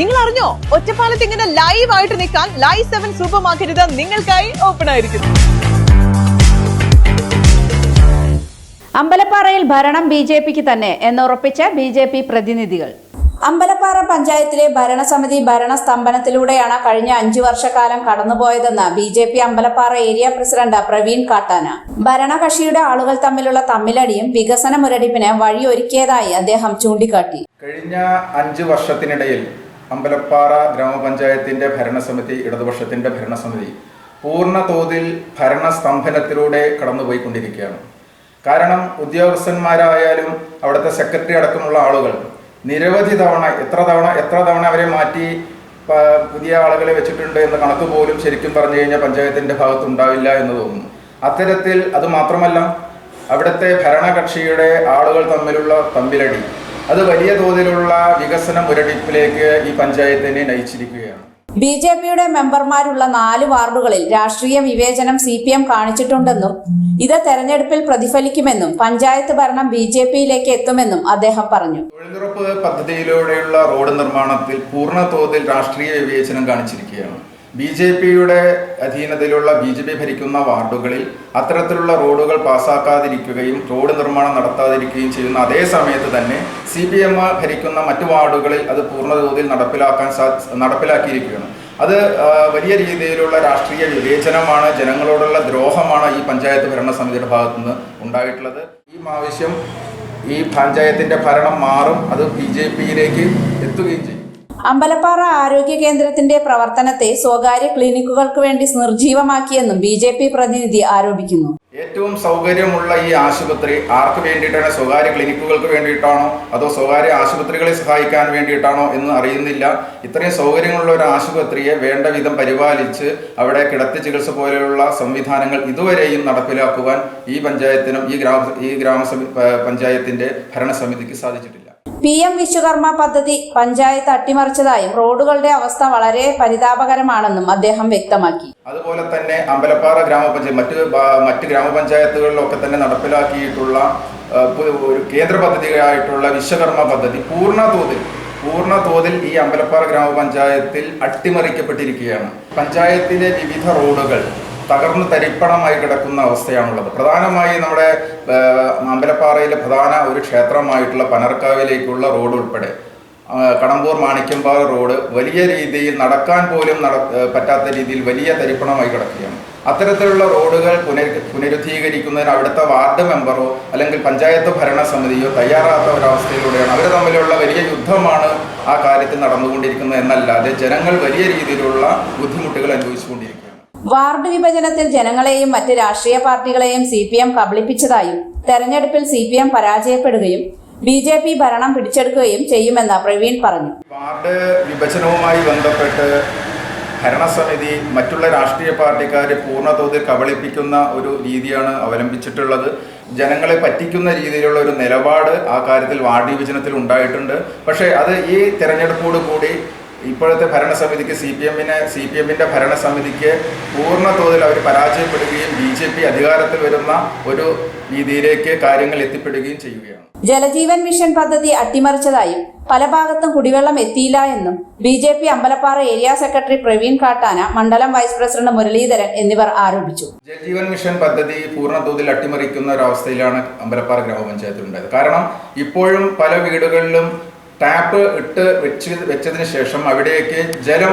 നിങ്ങൾ അറിഞ്ഞോ ഒറ്റപ്പാലത്ത് ഇങ്ങനെ ലൈവ് ആയിട്ട് നിൽക്കാൻ ലൈവ് സെവൻ സൂപ്പർ മാർക്കറ്റ് നിങ്ങൾക്കായി ഓപ്പൺ ആയിരിക്കുന്നു. അമ്പലപ്പാറയിൽ ഭരണം ബി ജെ പിക്ക് തന്നെ എന്നുറപ്പിച്ച ബി ജെ പി പ്രതിനിധികൾ. അമ്പലപ്പാറ പഞ്ചായത്തിലെ ഭരണസമിതി ഭരണസ്തംഭനത്തിലൂടെയാണ് കഴിഞ്ഞ അഞ്ചു വർഷക്കാലം കടന്നുപോയതെന്ന് B J P Ambalappara area president Praveen Kattana. ഭരണകക്ഷിയുടെ ആളുകൾ തമ്മിലുള്ള തമ്മിലടിയും വികസന മുരടിപ്പിന് വഴിയൊരുക്കിയതായി അദ്ദേഹം ചൂണ്ടിക്കാട്ടി. കഴിഞ്ഞ അഞ്ചു വർഷത്തിനിടയിൽ അമ്പലപ്പാറ ഗ്രാമപഞ്ചായത്തിന്റെ ഭരണസമിതി ഇടതുപക്ഷത്തിന്റെ ഭരണസമിതി പൂർണ തോതിൽ ഭരണസ്തംഭനത്തിലൂടെ കടന്നുപോയിക്കൊണ്ടിരിക്കുകയാണ്. കാരണം ഉദ്യോഗസ്ഥന്മാരായാലും അവിടുത്തെ സെക്രട്ടറി അടക്കമുള്ള ആളുകൾ നിരവധി തവണ എത്ര തവണ എത്ര തവണ അവരെ മാറ്റി പുതിയ ആളുകളെ വെച്ചിട്ടുണ്ട് എന്ന കണക്ക് പോലും ശരിക്കും പറഞ്ഞു കഴിഞ്ഞാൽ പഞ്ചായത്തിന്റെ ഭാഗത്തുണ്ടാവില്ല എന്ന് തോന്നുന്നു. അത്തരത്തിൽ അത് മാത്രമല്ല അവിടുത്തെ ഭരണകക്ഷിയുടെ ആളുകൾ തമ്മിലുള്ള തമ്മിലടി അത് വലിയ തോതിലുള്ള വികസന മുരടിപ്പിലേക്ക് ഈ പഞ്ചായത്തിനെ നയിച്ചിരിക്കുകയാണ്. ബി ജെ പിയുടെ മെമ്പർമാരുള്ള നാല് വാർഡുകളിൽ രാഷ്ട്രീയ വിവേചനം സി പി എം കാണിച്ചിട്ടുണ്ടെന്നും ഇത് തെരഞ്ഞെടുപ്പിൽ പ്രതിഫലിക്കുമെന്നും പഞ്ചായത്ത് ഭരണം ബി ജെ പിയിലേക്ക് എത്തുമെന്നും അദ്ദേഹം പറഞ്ഞു. തൊഴിലുറപ്പ് പദ്ധതിയിലൂടെയുള്ള റോഡ് നിർമ്മാണത്തിൽ പൂർണ തോതിൽ രാഷ്ട്രീയ വിവേചനം കാണിച്ചിരിക്കുകയാണ്. ബി ജെ പിയുടെ അധീനതയിലുള്ള ബി ജെ പി ഭരിക്കുന്ന വാർഡുകളിൽ അത്തരത്തിലുള്ള റോഡുകൾ പാസ്സാക്കാതിരിക്കുകയും റോഡ് നിർമ്മാണം നടത്താതിരിക്കുകയും ചെയ്യുന്ന അതേ സമയത്ത് തന്നെ സി പി എം ഭരിക്കുന്ന മറ്റു വാർഡുകളിൽ അത് പൂർണതോതിൽ നടപ്പിലാക്കാൻ സാ നടപ്പിലാക്കിയിരിക്കുകയാണ്. അത് വലിയ രീതിയിലുള്ള രാഷ്ട്രീയ വിവേചനമാണ് ജനങ്ങളോടുള്ള ദ്രോഹമാണ് ഈ പഞ്ചായത്ത് ഭരണ സമിതിയുടെ ഭാഗത്തുനിന്ന് ഉണ്ടായിട്ടുള്ളത്. ഈ ആവശ്യം ഈ പഞ്ചായത്തിന്റെ ഭരണം മാറും അത് ബി ജെ പിയിലേക്ക് എത്തുകയും ചെയ്യും. അമ്പലപ്പാറ ആരോഗ്യ കേന്ദ്രത്തിന്റെ പ്രവർത്തനത്തെ സ്വകാര്യ ക്ലിനിക്കുകൾക്ക് വേണ്ടി നിർജീവമാക്കിയെന്നും ബി ജെ പി പ്രതിനിധി ആരോപിക്കുന്നു. ഏറ്റവും സൗകര്യമുള്ള ഈ ആശുപത്രി ആർക്ക് വേണ്ടിയിട്ടാണ്? സ്വകാര്യ ക്ലിനിക്കുകൾക്ക് വേണ്ടിയിട്ടാണോ? അതോ സ്വകാര്യ ആശുപത്രികളെ സഹായിക്കാൻ വേണ്ടിയിട്ടാണോ എന്ന് അറിയുന്നില്ല. ഇത്രയും സൗകര്യങ്ങളുള്ള ഒരു ആശുപത്രിയെ വേണ്ട വിധം പരിപാലിച്ച് അവിടെ കിടത്തി ചികിത്സ പോലെയുള്ള സംവിധാനങ്ങൾ ഇതുവരെയും നടപ്പിലാക്കുവാൻ ഈ പഞ്ചായത്തിനും ഈ ഗ്രാമ ഈ ഗ്രാമസമി പഞ്ചായത്തിന്റെ ഭരണസമിതിക്ക് സാധിച്ചിട്ടില്ല. പി എം വിശ്വകർമ്മ പദ്ധതി പഞ്ചായത്ത് അട്ടിമറിച്ചതായും റോഡുകളുടെ അവസ്ഥ വളരെ പരിതാപകരമാണെന്നും അദ്ദേഹം വ്യക്തമാക്കി. അതുപോലെ തന്നെ അമ്പലപ്പാറ ഗ്രാമപഞ്ചായത്ത് മറ്റ് മറ്റ് ഗ്രാമപഞ്ചായത്തുകളിലൊക്കെ തന്നെ നടപ്പിലാക്കിയിട്ടുള്ള ഒരു കേന്ദ്ര പദ്ധതിയായിട്ടുള്ള വിശ്വകർമ്മ പദ്ധതി പൂർണ തോതിൽ പൂർണ തോതിൽ ഈ അമ്പലപ്പാറ ഗ്രാമപഞ്ചായത്തിൽ അട്ടിമറിക്കപ്പെട്ടിരിക്കുകയാണ്. പഞ്ചായത്തിലെ വിവിധ റോഡുകൾ തകർന്ന് തരിപ്പണമായി കിടക്കുന്ന അവസ്ഥയാണുള്ളത്. പ്രധാനമായി നമ്മുടെ അമ്പലപ്പാറയിലെ പ്രധാന ഒരു ക്ഷേത്രമായിട്ടുള്ള പനർക്കാവിലേക്കുള്ള റോഡ് ഉൾപ്പെടെ. കടമ്പൂർ മാണിക്യമ്പാറ റോഡ് വലിയ രീതിയിൽ നടക്കാൻ പോലും നട പറ്റാത്ത രീതിയിൽ വലിയ തരിപ്പണമായി കിടക്കുകയാണ്. അത്തരത്തിലുള്ള റോഡുകൾ പുനർ പുനരുദ്ധീകരിക്കുന്നതിന് അവിടുത്തെ വാർഡ് മെമ്പറോ അല്ലെങ്കിൽ പഞ്ചായത്ത് ഭരണസമിതിയോ തയ്യാറാത്ത ഒരവസ്ഥയിലൂടെയാണ്. അവർ തമ്മിലുള്ള വലിയ യുദ്ധമാണ് ആ കാര്യത്തിൽ നടന്നുകൊണ്ടിരിക്കുന്നത് എന്നല്ലാതെ ജനങ്ങൾ വലിയ രീതിയിലുള്ള ബുദ്ധിമുട്ടുകൾ അനുഭവിച്ചുകൊണ്ടിരിക്കുകയാണ്. വാർഡ് വിഭജനത്തിൽ ജനങ്ങളെയും മറ്റ് രാഷ്ട്രീയ പാർട്ടികളെയും സി പി എം കബളിപ്പിച്ചതായും തെരഞ്ഞെടുപ്പിൽ സി പി എം പരാജയപ്പെടുകയും ബി ജെ പി ഭരണം പിടിച്ചെടുക്കുകയും ചെയ്യുമെന്ന് പ്രവീൺ പറഞ്ഞു. വാർഡ് വിഭജനവുമായി ബന്ധപ്പെട്ട് ഭരണസമിതി മറ്റുള്ള രാഷ്ട്രീയ പാർട്ടിക്കാരെ പൂർണതോതിൽ കബളിപ്പിക്കുന്ന ഒരു രീതിയാണ് അവലംബിച്ചിട്ടുള്ളത്. ജനങ്ങളെ പറ്റിക്കുന്ന രീതിയിലുള്ള ഒരു നിലപാട് ആ കാര്യത്തിൽ വാർഡ് വിഭജനത്തിൽ ഉണ്ടായിട്ടുണ്ട്. പക്ഷേ അത് ഈ തെരഞ്ഞെടുപ്പോട് കൂടി ഇപ്പോഴത്തെ ഭരണസമിതിക്ക് സി പി എമ്മിനെ സി പി എമ്മിന്റെ ഭരണസമിതിക്ക് പൂർണ തോതിൽ അവർ പരാജയപ്പെടുകയും ബി ജെ പി അധികാരത്തിൽ വരുന്ന ഒരു രീതിയിലേക്ക് കാര്യങ്ങൾ എത്തിപ്പെടുകയും ചെയ്യുകയാണ്. ജലജീവൻ മിഷൻ പദ്ധതി അട്ടിമറിച്ചതായും പല ഭാഗത്തും കുടിവെള്ളം എത്തിയില്ല എന്നും B J P Ambalappara area secretary Praveen Kattana മണ്ഡലം വൈസ് പ്രസിഡന്റ് മുരളീധരൻ എന്നിവർ ആരോപിച്ചു. ജലജീവൻ മിഷൻ പദ്ധതി പൂർണ തോതിൽ അട്ടിമറിക്കുന്ന ഒരു അവസ്ഥയിലാണ് അമ്പലപ്പാറ ഗ്രാമപഞ്ചായത്തിൽ ഉണ്ടായത് കാരണം ഇപ്പോഴും പല വീടുകളിലും ടാപ്പ് ഇട്ട് വെച്ച് വെച്ചതിന് ശേഷം അവിടേക്ക് ജലം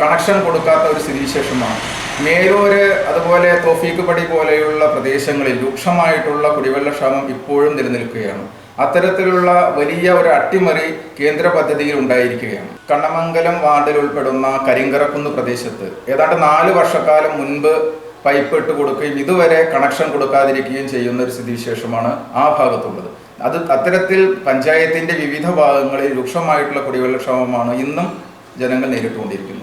കണക്ഷൻ കൊടുക്കാത്ത ഒരു സ്ഥിതിവിശേഷമാണ് മേലൂര് അതുപോലെ തോഫീക്ക് പടി പോലെയുള്ള പ്രദേശങ്ങളിൽ രൂക്ഷമായിട്ടുള്ള കുടിവെള്ളക്ഷാമം ഇപ്പോഴും നിലനിൽക്കുകയാണ്. അത്തരത്തിലുള്ള വലിയ ഒരു അട്ടിമറി കേന്ദ്ര പദ്ധതിയിൽ ഉണ്ടായിരിക്കുകയാണ്. കണ്ണമംഗലം വാർഡിൽ ഉൾപ്പെടുന്ന കരിങ്കറക്കുന്ന് പ്രദേശത്ത് ഏതാണ്ട് നാല് വർഷക്കാലം മുൻപ് പൈപ്പ് ഇട്ട് കൊടുക്കുകയും ഇതുവരെ കണക്ഷൻ കൊടുക്കാതിരിക്കുകയും ചെയ്യുന്ന ഒരു സ്ഥിതിവിശേഷമാണ് ആ ഭാഗത്തുള്ളത്. അത് അത്തരത്തിൽ പഞ്ചായത്തിന്റെ വിവിധ ഭാഗങ്ങളിൽ രൂക്ഷമായിട്ടുള്ള കുടിവെള്ളക്ഷാമമാണ് ഇന്നും ജനങ്ങൾ നേരിട്ടുകൊണ്ടിരിക്കുന്നത്.